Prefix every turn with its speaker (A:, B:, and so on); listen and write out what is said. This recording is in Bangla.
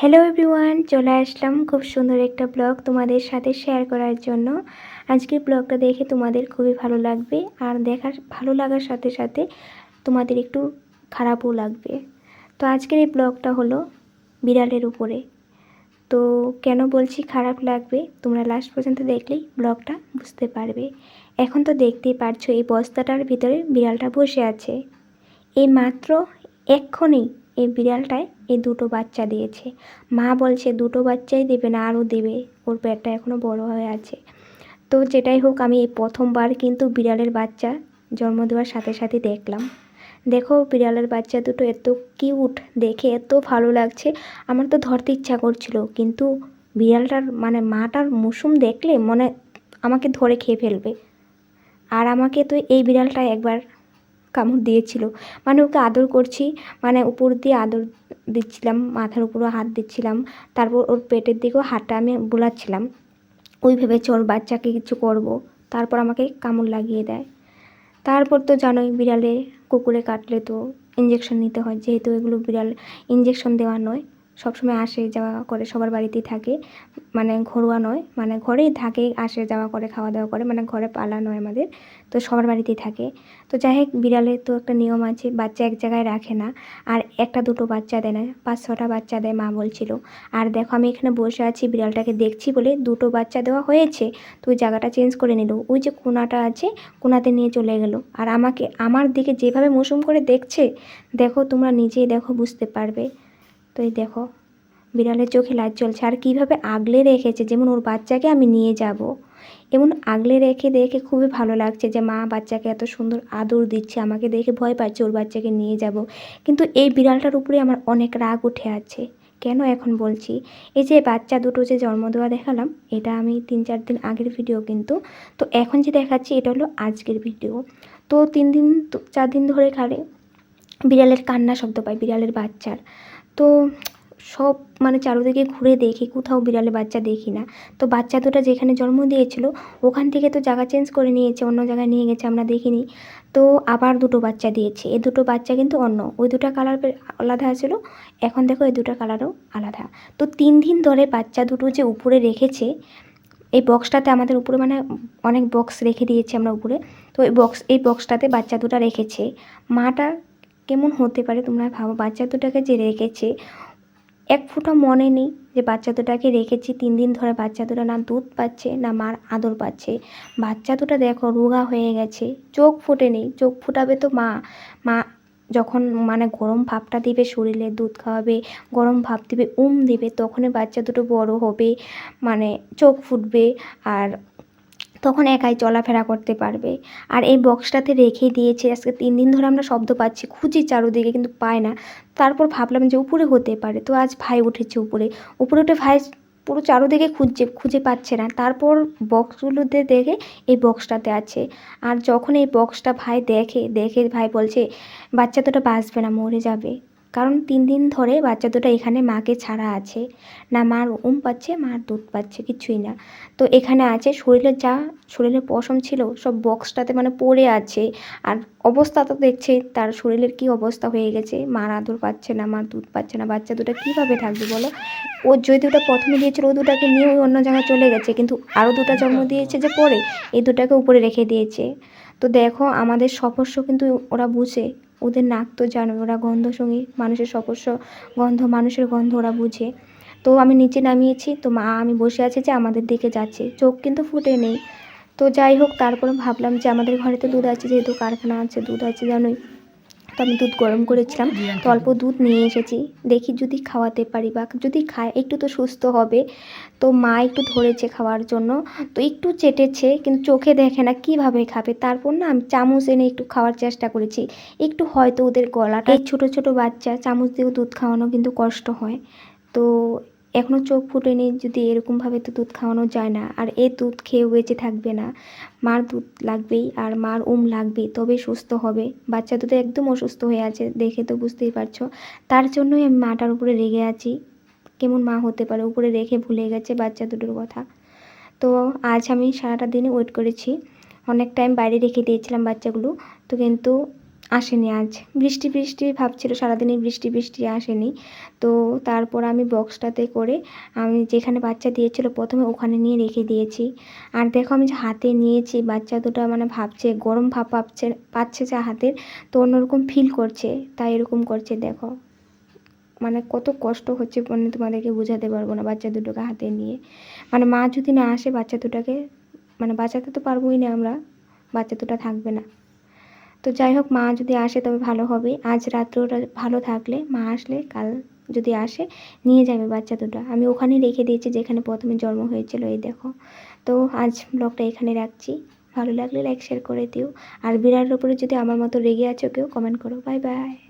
A: হ্যালো এভরিওয়ান চলে আসলাম খুব সুন্দর একটা ব্লগ তোমাদের সাথে শেয়ার করার জন্য। আজকের ব্লগটা দেখে তোমাদের খুবই ভালো লাগবে আর দেখার, ভালো লাগার সাথে সাথে তোমাদের একটু খারাপও লাগবে। তো আজকের এই ব্লগটা হলো বিড়ালের উপরে। তো কেন বলছি খারাপ লাগবে? তোমরা লাস্ট পর্যন্ত দেখলেই ব্লগটা বুঝতে পারবে। এখন তো দেখতেই পারছ এই বস্তাটার ভিতরে বিড়ালটা বসে আছে। এই মাত্র এক্ষুনি এই বিড়ালটায় এই দুটো বাচ্চা দিয়েছে। মা বলছে, দুটো বাচ্চাই দেবে না, আরও দেবে। ওর পেটটা এখনও বড় হয়ে আছে। তো যেটাই হোক, আমি এই প্রথমবার কিন্তু বিড়ালের বাচ্চা জন্ম দেওয়ার সাথে সাথে দেখলাম। দেখো, বিড়ালের বাচ্চা দুটো এত কিউট, দেখে এত ভালো লাগছে। আমার তো ধরতে ইচ্ছা করছিল, কিন্তু বিড়ালটার মানে মাটার মুসুম দেখলে মনে আমাকে ধরে খেয়ে ফেলবে। আর আমাকে তো এই বিড়ালটা একবার কামড় দিয়েছিল। মানে ওকে আদর করছি মানে উপর দিয়ে আদর দিচ্ছিলাম, মাথার উপরও হাত দিচ্ছিলাম, তারপর ওর পেটের দিকেও হাতটা আমি বোলাচ্ছিলাম। ওই ভেবেছে ওর বাচ্চাকে কিছু করব, তারপর আমাকে কামড় লাগিয়ে দেয়। তারপর তো জানোই বিড়ালে কুকুরে কাটলে তো ইঞ্জেকশন নিতে হয়, যেহেতু এগুলো বিড়াল ইঞ্জেকশন দেওয়া নয়। সবসময় আসে যাওয়া করে, সবার বাড়িতেই থাকে। মানে ঘরোয়া নয় মানে ঘরেই থাকে, আসে যাওয়া করে, খাওয়া দাওয়া করে মানে ঘরে পালা নয় আমাদের। তো সবার বাড়িতেই থাকে। তো যাই হোক বিড়ালের তো একটা নিয়ম আছে, বাচ্চা এক জায়গায় রাখে না। আর একটা দুটো বাচ্চা দেয় না, পাঁচ ছটা বাচ্চা দেয় মা বলছিল। আর দেখো, আমি এখানে বসে আছি, বিড়ালটাকে দেখছি বলে দুটো বাচ্চা দেওয়া হয়েছে। তো ওই জায়গাটা চেঞ্জ করে নিল। ওই যে কোনাটা আছে, কোনাতে নিয়ে চলে গেল। আর আমাকে, আমার দিকে যেভাবে মৌসুম করে দেখছে, দেখো তোমরা নিজেই দেখো, বুঝতে পারবে। তো এই দেখো, বিড়ালের চোখে লাজ জ্বলছে। আর কীভাবে আগলে রেখেছে, যেমন ওর বাচ্চাকে আমি নিয়ে যাব। এমন আগলে রেখে দেখে খুবই ভালো লাগছে যে, মা, বাচ্চাকে এত সুন্দর আদর দিচ্ছে, আমাকে দেখে ভয় পাচ্ছে ওর বাচ্চাকে নিয়ে যাব। কিন্তু এই বিড়ালটার উপরে আমার অনেক রাগ উঠে আছে। কেন এখন বলছি? এই যে বাচ্চা দুটো যে জন্ম দেওয়া দেখালাম, এটা আমি তিন চার দিন আগের ভিডিও কিন্তু। তো এখন যে দেখাচ্ছি, এটা হলো আজকের ভিডিও তো তিন দিন, চার দিন ধরে খালে বিড়ালের কান্না শব্দ পাই বিড়ালের বাচ্চার। তো সব মানে চারিদিকে ঘুরে দেখি, কোথাও বিড়ালে বাচ্চা দেখি না। তো বাচ্চা দুটো যেখানে জন্ম দিয়েছিল, ওখান থেকে তো জায়গা চেঞ্জ করে নিয়েছে, অন্য জায়গায় নিয়ে গেছে, আমরা দেখিনি। তো আবার দুটো বাচ্চা দিয়েছে এই দুটো বাচ্চা কিন্তু অন্য, ওই দুটো কালার আলাদা ছিল, এখন দেখো এই দুটো কালারও আলাদা। তো তিন দিন ধরে বাচ্চা দুটো যে উপরে রেখেছে, এই বক্সটাতে আমাদের উপরে মানে অনেক বক্স রেখে দিয়েছে আমরা উপরে, তো এই বক্স এই বক্সটাতে বাচ্চা দুটো রেখেছে। মাটা কেমন হতে পারে তোমরা ভাবো? বাচ্চা দুটাকে যে রেখেছে, এক ফোঁটা মনে নেই যে বাচ্চা দুটাকে রেখেছি। তিন দিন ধরে বাচ্চা দুটো না দুধ পাচ্ছে, না মার আদর পাচ্ছে। বাচ্চা দুটো দেখো রোগা হয়ে গেছে, চোখ ফুটে নেই। চোখ ফুটাবে তো মা। মা যখন মানে গরম ভাবটা দিবে শরীরে, দুধ খাওয়াবে, গরম ভাব দিবে, উম দিবে, তখনই বাচ্চা দুটো বড় হবে। মানে চোখ ফুটবে আর তখন একাই চলাফেরা করতে পারবে। আর এই বক্সটাতে রেখে দিয়েছে। আজকে তিন দিন ধরে আমরা শব্দ পাচ্ছি, খুঁজি চারোদিকে কিন্তু পাই না। তারপর ভাবলাম যে উপরে হতে পারে। তো আজ ভাই উঠেছে উপরে। উপরে উঠে ভাই পুরো চারোদিকে খুঁজছে, খুঁজে পাচ্ছে না। তারপর বক্সগুলোতে দেখে এই বক্সটাতে আছে। আর যখন এই বক্সটা ভাই দেখে দেখে ভাই বলছে, বাচ্চা তোটা বাঁচবে না, মরে যাবে। কারণ তিন দিন ধরে বাচ্চা দুটো এখানে মাকে ছাড়া আছে। না মার উম পাচ্ছে, মার দুধ পাচ্ছে, কিছুই না। তো এখানে আছে শরীরের যা শরীরের পশম ছিল, সব বক্সটাতে মানে পড়ে আছে। আর অবস্থা তো দেখছে, তার শরীরের কি অবস্থা হয়ে গেছে। মার আদর পাচ্ছে না, মার দুধ পাচ্ছে না, বাচ্চা দুটো কীভাবে থাকবে বলো? ও যদি দুটো প্রথমে দিয়েছিল, ও দুটাকে নিয়ে ওই অন্য জায়গায় চলে গেছে। কিন্তু আরও দুটো জন্ম দিয়েছে যে পরে, এই দুটাকে উপরে রেখে দিয়েছে। তো দেখো, আমাদের সপস্য কিন্তু ওরা বুঝে। ওদের নাক তো জানো, ওরা গন্ধ সঙ্গী, মানুষের সপস্য গন্ধ, মানুষের গন্ধ ওরা বুঝে। তো আমি নিচে নামিয়েছি, তো মা আমি বসে আছে যে আমাদের দিকে যাচ্ছে, চোখ কিন্তু ফুটে নেই। তো যাই হোক, তারপর ভাবলাম যে আমাদের ঘরে তো দুধ আছে, যেহেতু কারখানা আছে, দুধ আছে জানোই। তো আমি দুধ গরম করেছিলাম। তো অল্প দুধ নিয়ে এসেছি। দেখি যদি খাওয়াতে পারি বা যদি খায় একটু তো সুস্থ হবে। তো মা একটু ধরেছে খাওয়ার জন্য। তো একটু চেটেছে কিন্তু চোখে দেখে না কীভাবে খাবে। তারপর না আমি চামচ এনে একটু খাওয়ার চেষ্টা করেছি। একটু হয়তো ওদের গলাটা ছোটো ছোটো বাচ্চা চামচ দিয়েও দুধ খাওয়ানো কিন্তু কষ্ট হয়। তো এখনও চোখ ফুটেনি যদি এরকমভাবে তো দুধ খাওয়ানো যায় না। আর এই দুধ খেয়ে বেঁচে থাকবে না। মার দুধ লাগবেই আর মার উম লাগবেই, তবে সুস্থ হবে। বাচ্চা দুধ একদম অসুস্থ হয়ে আছে, দেখে তো বুঝতেই পারছ। তার জন্যই আমি মাটার উপরে রেগে আছি। কেমন মা হতে পারে, উপরে রেখে ভুলে গেছে বাচ্চা দুটোর কথা। তো আজ আমি সারাটা দিনে ওয়েট করেছি। অনেক টাইম বাইরে রেখে দিয়েছিলাম বাচ্চাগুলো। তো কিন্তু আসেনি আজ। বৃষ্টি বৃষ্টি ভাবছিল, সারাদিনই বৃষ্টি বৃষ্টি আসেনি। তো তারপর আমি বক্সটাতে করে আমি যেখানে বাচ্চা দিয়েছিল প্রথমে ওখানে নিয়ে রেখে দিয়েছি। আর দেখো আমি যে হাতে নিয়েছি, বাচ্চা দুটো মানে ভাবছে, গরম ভাব পাচ্ছে পাচ্ছে যা হাতের, তো অন্যরকম ফিল করছে, তাই এরকম করছে, দেখো। মানে কত কষ্ট হচ্ছে মানে তোমাদেরকে বোঝাতে পারব না বাচ্চা দুটোকে হাতে নিয়ে। মানে মা যদি না আসে বাচ্চা দুটোকে মানে বাঁচাতে তো পারবোই না আমরা, বাচ্চা দুটা থাকবে না। তো যাই হোক, মা যদি আসে তবে ভালো হবে। আজ রাত্রেওটা ভালো থাকলে, মা আসলে কাল যদি আসে, নিয়ে যাবে বাচ্চা দুটো। আমি ওখানে রেখে দিয়েছি যেখানে প্রথমে জন্ম হয়েছিল, এই দেখো। তো আজ ব্লগটা এখানে রাখছি। ভালো লাগলে লাইক শেয়ার করে দিও। আর বিড়ালের উপরে যদি আমার মতো রেগে আছো কেউ কমেন্ট করো। Bye bye